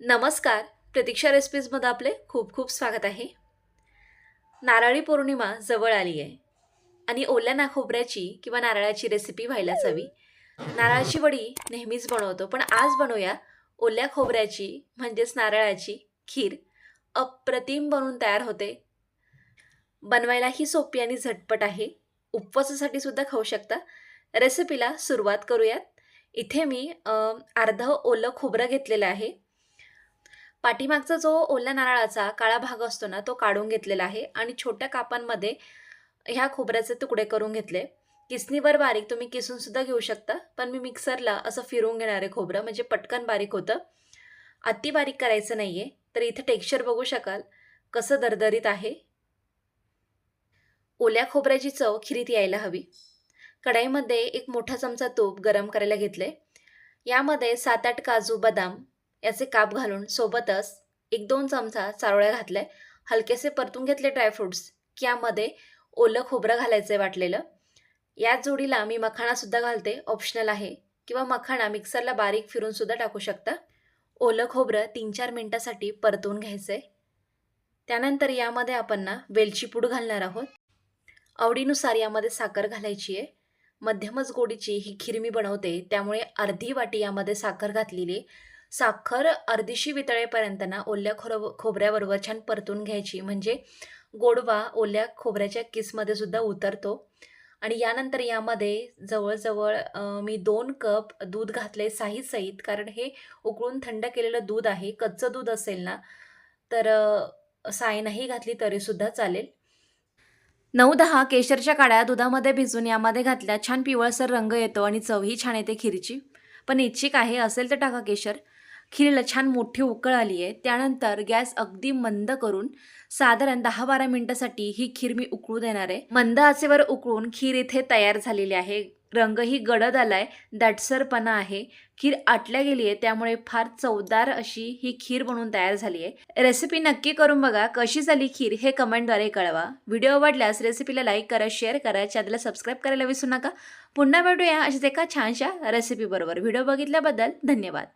नमस्कार. प्रतीक्षा रेसिपीजमध्ये आपले खूप खूप स्वागत आहे. नारळी पौर्णिमा जवळ आली आहे. आणि ओल्या ना खोबऱ्याची किंवा नारळाची रेसिपी व्हायलाच हवी. नारळाची वडी नेहमीच बनवतो पण आज बनवूया ओल्या खोबऱ्याची म्हणजेच नारळाची खीर. अप्रतिम बनून तयार होते. बनवायलाही सोपी आणि झटपट आहे. उपवासासाठी सुद्धा खाऊ शकता. रेसिपीला सुरुवात करूयात. इथे मी अर्धं ओलं खोबरं घेतलेलं आहे. पाठीमागचा जो ओल्या नारळाचा काळा भाग असतो ना तो काढून घेतलेला आहे आणि छोट्या कापांमध्ये ह्या खोबऱ्याचे तुकडे करून घेतले. किसणीवर बारीक तुम्ही किसून सुद्धा घेऊ शकता पण मी मिक्सरला असं फिरवून घेणार आहे खोबरं म्हणजे पटकन बारीक होतं. अति बारीक करायचं नाही आहे तर इथं टेक्स्चर बघू शकाल कसं दरदरीत आहे. ओल्या खोबऱ्याची चव खिरीत यायला हवी. कढाईमध्ये एक मोठा चमचा तूप गरम करायला घेतले. यामध्ये सात आठ काजू बदाम याचे काप घालून सोबतच एक दोन चमचा चारोळ्या घातल्या. हलकेसे परतून घेतले ड्रायफ्रूट्स की यामध्ये ओलं खोबरं घालायचं आहे वाटलेलं. याच जोडीला मी मखाणासुद्धा घालते ऑप्शनल आहे. किंवा मखाणा मिक्सरला बारीक फिरूनसुद्धा टाकू शकता. ओलं खोबरं तीन चार मिनटासाठी परतून घ्यायचं आहे त्यानंतर यामध्ये आपण ना वेलची पूड घालणार आहोत. आवडीनुसार यामध्ये साखर घालायची आहे. मध्यमच गोडीची ही खीर मी बनवते त्यामुळे अर्धी वाटी यामध्ये साखर घातलेली आहे. साखर अर्धीशी वितळेपर्यंत ना ओल्या खोर खोबऱ्याबरोबर छान परतून घ्यायची. म्हणजे गोडवा ओल्या खोबऱ्याच्या किसमध्ये सुद्धा उतरतो. आणि यानंतर यामध्ये जवळजवळ मी दोन कप दूध घातले साही सहित कारण हे उकळून थंड केलेलं दूध आहे. कच्चं दूध असेल ना तर साय नाही घातली तरीसुद्धा चालेल. नऊ दहा केशरच्या काड्या दुधामध्ये भिजून यामध्ये घातल्या. छान पिवळसर रंग येतो आणि चवही छान येते खिरीची. पण इच्छिक आहे असेल तर टाका केशर. खिरीला छान मोठी उकळ आली आहे त्यानंतर गॅस अगदी मंद करून साधारण दहा बारा मिनिटासाठी ही खीर मी उकळू देणार आहे. मंद आचेवर उकळून खीर इथे तयार झालेली आहे. रंगही गडद आलाय. दाटसरपणा आहे. खीर आटल्या गेली आहे त्यामुळे फार चवदार अशी ही खीर बनवून तयार झाली आहे रेसिपी नक्की करून बघा. कशी झाली खीर हे कमेंटद्वारे कळवा. व्हिडिओ आवडल्यास रेसिपीला लाईक करा शेअर करा. चॅनलला सबस्क्राईब करायला विसरू नका. पुन्हा भेटूया अशाच एका छानशा रेसिपीबरोबर. व्हिडिओ बघितल्याबद्दल धन्यवाद.